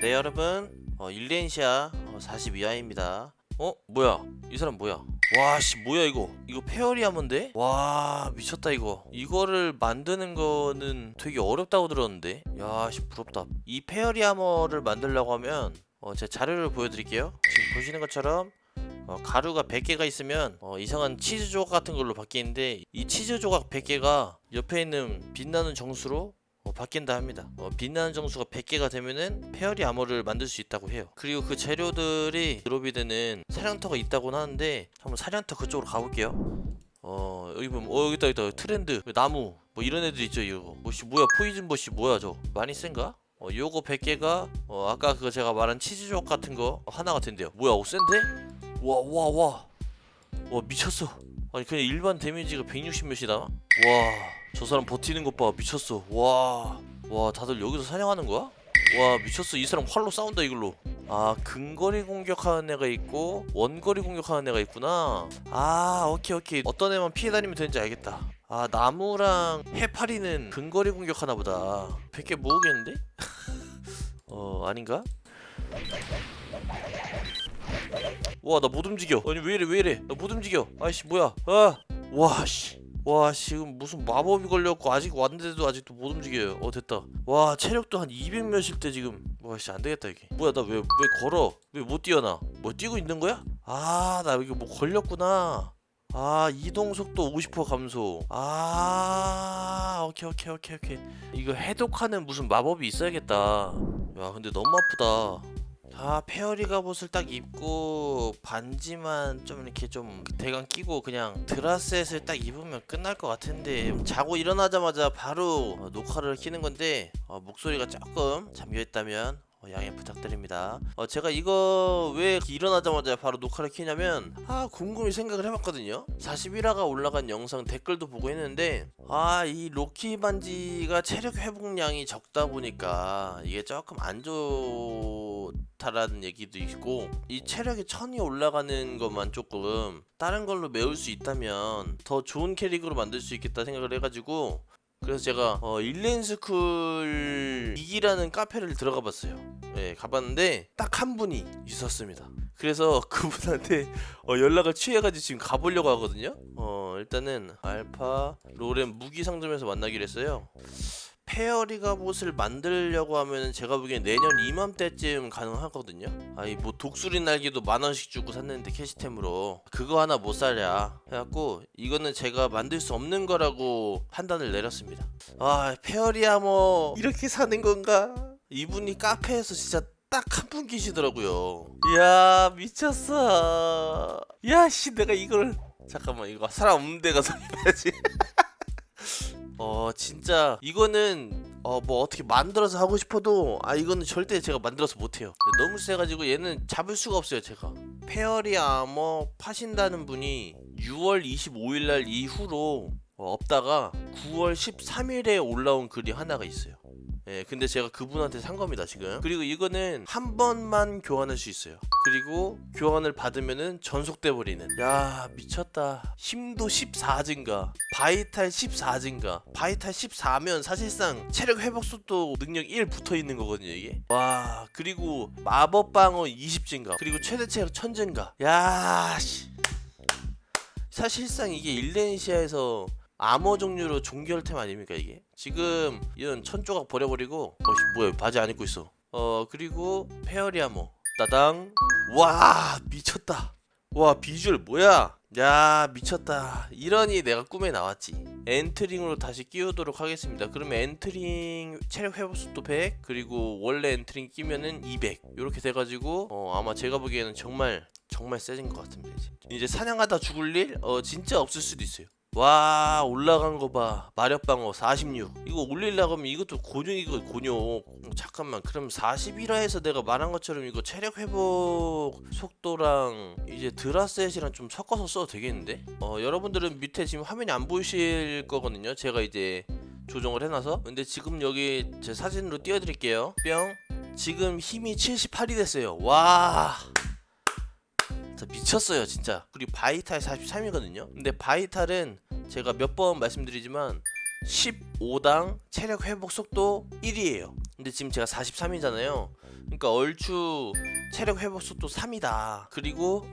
네 여러분. 어, 일렌시아 어, 42화입니다. 어? 뭐야? 이 사람 뭐야? 와씨 뭐야 이거? 이거 페어리 하면데? 와 미쳤다 이거. 이거를 만드는 거는 되게 어렵다고 들었는데? 야씨 부럽다. 이 페어리 하머를 만들려고 하면 어, 제 자료를 보여드릴게요. 지금 보시는 것처럼 어, 가루가 100개가 있으면 어, 이상한 치즈 조각 같은 걸로 바뀌는데 이 치즈 조각 100개가 옆에 있는 빛나는 정수로 어, 바뀐다 합니다. 어, 빛나는 정수가 100개가 되면은 페어리 아머를 만들 수 있다고 해요. 그리고 그 재료들이 드롭이 되는 사냥터가 있다고 하는데 한번 사냥터 그쪽으로 가볼게요. 어 여기 보면 어 여기 있다 여기 있다 트렌드 나무 뭐 이런 애들 있죠 이거 뭐씨 뭐야 포이즌 버시 뭐야 저 많이 센가? 어 요거 100개가 어 아까 그거 제가 말한 치즈족 같은 거 하나가 된대요. 뭐야 오 센데? 와 와 와 와 미쳤어. 아니 그냥 일반 데미지가 160 몇이다. 와 저 사람 버티는 것 봐. 미쳤어. 와와 다들 여기서 사냥하는 거야? 와 미쳤어. 이 사람 활로 싸운다 이걸로. 아 근거리 공격하는 애가 있고 원거리 공격하는 애가 있구나. 아 오케이 오케이. 어떤 애만 피해 다니면 되는지 알겠다. 아 나무랑 해파리는 근거리 공격하나 보다. 100개 모으겠는데? 어 아닌가? 와 나 못 움직여. 아니 왜 이래 왜 이래? 나 못 움직여. 아이씨 뭐야? 아와씨 와 지금 무슨 마법이 걸렸고 아직 왔는데도 아직도 못 움직여요. 어 됐다. 와 체력도 한 200 몇일 때 지금. 와씨 안되겠다 이게. 뭐야 나 왜 왜 걸어? 왜 못 뛰어나? 뭐 뛰고 있는 거야? 아나 여기 뭐 걸렸구나. 아 이동 속도 50% 감소. 아 오케이 오케이 오케이 오케이. 이거 해독하는 무슨 마법이 있어야겠다. 야 근데 너무 아프다 아 페어리 갑옷을 딱 입고 반지만 좀 이렇게 좀 대강 끼고 그냥 드라스햇을 딱 입으면 끝날 것 같은데 자고 일어나자마자 바로 어, 녹화를 키는 건데 어, 목소리가 조금 잠겨있다면 어, 양해 부탁드립니다. 어, 제가 이거 왜 일어나자마자 바로 녹화를 키냐면 아 곰곰이 생각을 해봤거든요. 41화가 올라간 영상 댓글도 보고 했는데 아 이 로키 반지가 체력 회복량이 적다 보니까 이게 조금 안 좋다라는 얘기도 있고 이 체력이 천이 올라가는 것만 조금 다른 걸로 메울 수 있다면 더 좋은 캐릭으로 만들 수 있겠다 생각을 해가지고 그래서 제가 어, 일렌스쿨 2기라는 카페를 들어가 봤어요. 예, 가봤는데 딱 한 분이 있었습니다. 그래서 그분한테 어, 연락을 취해가지고 지금 가보려고 하거든요. 어, 일단은 알파 로렌 무기 상점에서 만나기로 했어요. 페어리 갑옷을 만들려고 하면 제가 보기엔 내년 이맘때쯤 가능하거든요. 아이 뭐 독수리 날개도 만 원씩 주고 샀는데 캐시템으로 그거 하나 못 사랴 해갖고 이거는 제가 만들 수 없는 거라고 판단을 내렸습니다. 아 페어리 아머 이렇게 사는 건가? 이분이 카페에서 진짜 딱 한 분 계시더라고요. 이야 미쳤어. 야씨 내가 이걸 잠깐만 이거 사람 없는 데 가 서 해야지. 어 진짜 이거는 어 뭐 어떻게 만들어서 하고 싶어도 아 이거는 절대 제가 만들어서 못해요. 너무 세가지고 얘는 잡을 수가 없어요 제가. 페어리 아머 파신다는 분이 6월 25일 날 이후로 어, 없다가 9월 13일에 올라온 글이 하나가 있어요 예, 근데 제가 그분한테 산 겁니다, 지금. 그리고 이거는 한 번만 교환할 수 있어요. 그리고 교환을 받으면은 전속돼 버리는. 야, 미쳤다. 힘도 14 증가, 바이탈 14 증가. 바이탈 14면 사실상 체력 회복 속도 능력 1 붙어 있는 거거든요, 이게. 와, 그리고 마법 방어 20 증가. 그리고 최대 체력 1000 증가. 야, 씨. 사실상 이게 일레니시아에서 아머 종류로 종결템 아닙니까 이게? 지금 이런 천 조각 버려버리고 어씨 뭐야 바지 안 입고 있어. 어 그리고 페어리 아머 따당 와 미쳤다. 와 비주얼 뭐야? 야 미쳤다. 이러니 내가 꿈에 나왔지. 엔트링으로 다시 끼우도록 하겠습니다. 그러면 엔트링 체력 회복 속도 100 그리고 원래 엔트링 끼면은 200 이렇게 돼가지고 어 아마 제가 보기에는 정말 정말 세진 것 같습니다. 이제 사냥하다 죽을 일 어 진짜 없을 수도 있어요. 와 올라간 거 봐. 마력방어 46 이거 올리려고 하면 이것도 곤욕이고 곤욕. 음, 잠깐만. 그럼 41화에서 내가 말한 것처럼 이거 체력 회복 속도랑 이제 드라셋이랑 좀 섞어서 써도 되겠는데? 어 여러분들은 밑에 지금 화면이 안 보이실 거거든요. 제가 이제 조정을 해놔서. 근데 지금 여기 제 사진으로 띄워드릴게요. 뿅. 지금 힘이 78이 됐어요. 와 진짜 미쳤어요 진짜 그리고 바이탈 43이거든요 근데 바이탈은 제가 몇 번 말씀드리지만 15당 체력 회복 속도 1위에요 근데 지금 제가 43이잖아요 그러니까 얼추 체력 회복 속도 3이다. 그리고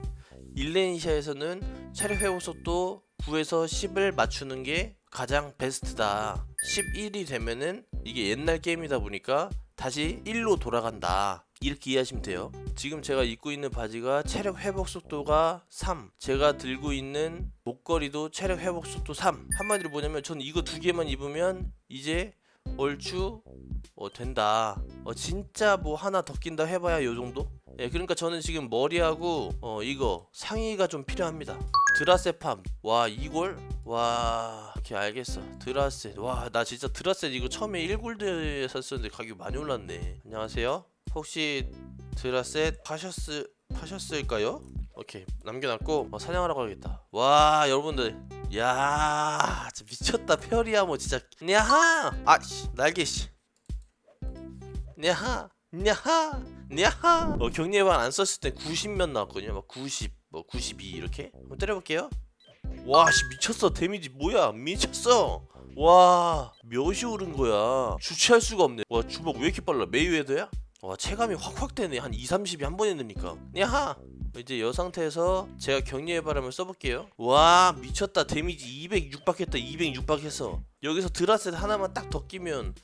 일레니시아에서는 체력 회복 속도 9에서 10을 맞추는 게 가장 베스트다. 11이 되면은 이게 옛날 게임이다 보니까 다시 1로 돌아간다. 이렇게 이해하시면 돼요. 지금 제가 입고 있는 바지가 체력 회복 속도가 3. 제가 들고 있는 목걸이도 체력 회복 속도 3. 한마디로 뭐냐면 전 이거 두 개만 입으면 이제 얼추 어, 된다. 어, 진짜 뭐 하나 더 낀다 해봐야 요 정도? 예, 그러니까 저는 지금 머리하고 어, 이거 상의가 좀 필요합니다. 드라세팜. 와, 이골? 와, 오케이, 알겠어. 드라세. 와, 나 진짜 드라세 이거 처음에 1골드에 샀었는데 가격이 많이 올랐네. 안녕하세요. 혹시 드라셋 파셨을 파셨을까요? 오케이 남겨놨고 어, 사냥하러 가야겠다. 와 여러분들, 야 진짜 미쳤다 페어리야 뭐 진짜 냐하 아씨 날개 씨 냐하 냐하 냐하 어, 격리반 안 썼을 때 90몇 나왔거든요. 막 90, 뭐 92 이렇게 한번 때려볼게요. 와씨 미쳤어 데미지 뭐야 미쳤어. 와 몇이 오른 거야 주체할 수가 없네 와 주먹 왜 이렇게 빨라 메이웨더야? 와 체감이 확확 되네. 한 2, 30이 한 번에 넣으니까. 야하 이제 이 상태에서 제가 격리의 바람을 써볼게요. 와 미쳤다. 데미지 206박 했다. 206박 했어 여기서 드라셋 하나만 딱 더 끼면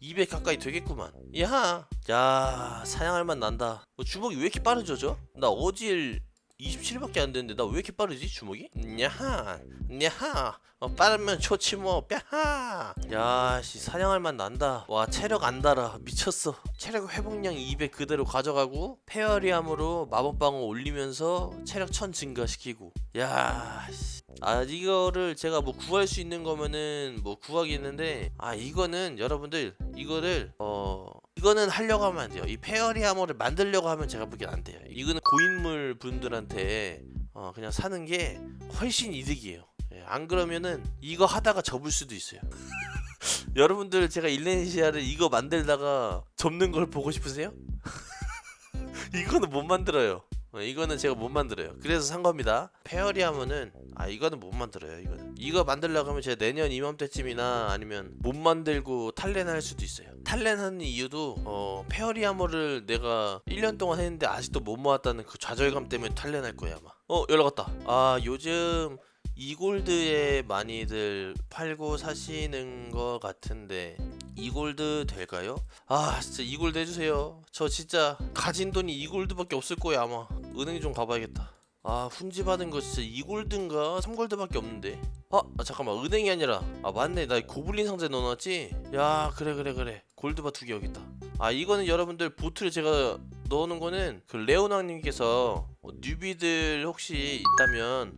200 가까이 되겠구만. 야하 야 사냥할 맛 난다. 어, 주먹이 왜 이렇게 빠르죠 저? 나 어질 27밖에 안 되는데 나 왜 이렇게 빠르지 주먹이? 야하 야하. 어, 빠르면 좋지 뭐. 뼈하. 야씨 사냥할 맛 난다. 와 체력 안 달아. 미쳤어. 체력 회복량 200 그대로 가져가고 페어리함으로 마법방어 올리면서 체력 1000 증가시키고. 야 씨. 아 이거를 제가 뭐 구할 수 있는 거면은 뭐 구하겠는데 아 이거는 여러분들 이거를 어 이거는 하려고 하면 안 돼요. 이 페어리 하머를 만들려고 하면 제가 보기엔 안 돼요. 이거는 고인물 분들한테 어 그냥 사는 게 훨씬 이득이에요. 예, 안 그러면은 이거 하다가 접을 수도 있어요. 여러분들 제가 일레니시아를 이거 만들다가 접는 걸 보고 싶으세요? 이거는 못 만들어요. 어, 이거는 제가 못 만들어요. 그래서 산 겁니다. 페어리 하면은 아 이거는 못 만들어요. 이거는 이거 만들려고 하면 제가 내년 이맘때쯤이나 아니면 못 만들고 탈렌할 수도 있어요. 탈렌하는 이유도 어 페어리 하머를 내가 1년 동안 했는데 아직도 못 모았다는 그 좌절감 때문에 탈렌할 거야 아마. 어 연락 왔다. 아 요즘 이골드에 많이들 팔고 사시는 것 같은데 이골드 될까요? 아 진짜 이골드 해주세요 저 진짜 가진 돈이 이골드밖에 없을 거예요 아마 은행 좀 가봐야겠다. 아 훈지 받은 거 진짜 이골드인가 3골드밖에 없는데. 아, 아, 잠깐만. 은행이 아니라. 아 맞네. 나 고블린 상자에 넣어놨지? 야 그래 그래 그래. 골드바 두 개 여기 있다. 아 이거는 여러분들 보트를 제가 넣어놓은 거는 그 레오나님께서 어, 뉴비들 혹시 있다면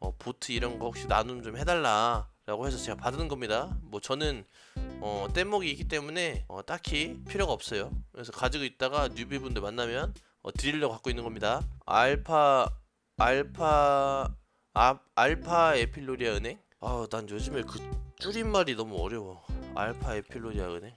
어, 보트 이런 거 혹시 나눔 좀 해달라 라고 해서 제가 받은 겁니다. 뭐 저는 어, 뗏목이 있기 때문에 어, 딱히 필요가 없어요. 그래서 가지고 있다가 뉴비분들 만나면 어, 드리려고 갖고 있는 겁니다. 알파 알파 아, 알파 에필로리아 은행? 아 난 요즘에 그 줄임말이 너무 어려워. 알파 에필로리아 은행?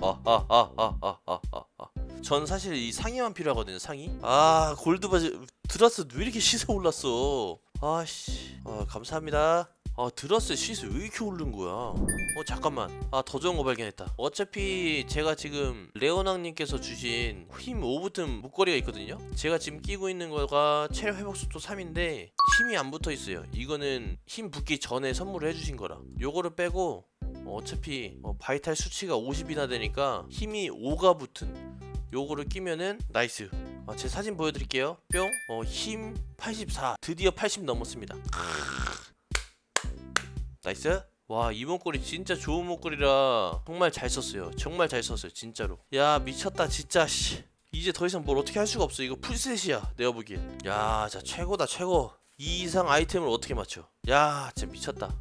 아 아 아 아 아 아아. 전 사실 이 상의만 필요하거든요 상의. 아 골드 바지 드라스 왜 이렇게 시세 올랐어? 아씨. 아 감사합니다 아 드라스 시세 왜 이렇게 오른 거야? 어 잠깐만. 아 더 좋은 거 발견했다. 어차피 제가 지금 레오낭님께서 주신 힘 5버튼 목걸이가 있거든요? 제가 지금 끼고 있는 거가 체력 회복 속도 3인데 힘이 안 붙어 있어요. 이거는 힘 붙기 전에 선물을 해주신 거라. 요거를 빼고 어, 어차피 어, 바이탈 수치가 50이나 되니까 힘이 5가 붙은 요거를 끼면은 나이스. 아, 제 사진 보여드릴게요. 뿅. 어, 힘84 드디어 80 넘었습니다 나이스. 와이 목걸이 진짜 좋은 목걸이라 정말 잘 썼어요. 정말 잘 썼어요 진짜로. 야 미쳤다 진짜 씨. 이제 더 이상 뭘 어떻게 할 수가 없어 이거 풀셋이야 내가 보기엔. 야자 최고다 최고. 이 이상 아이템을 어떻게 맞춰? 야 진짜 미쳤다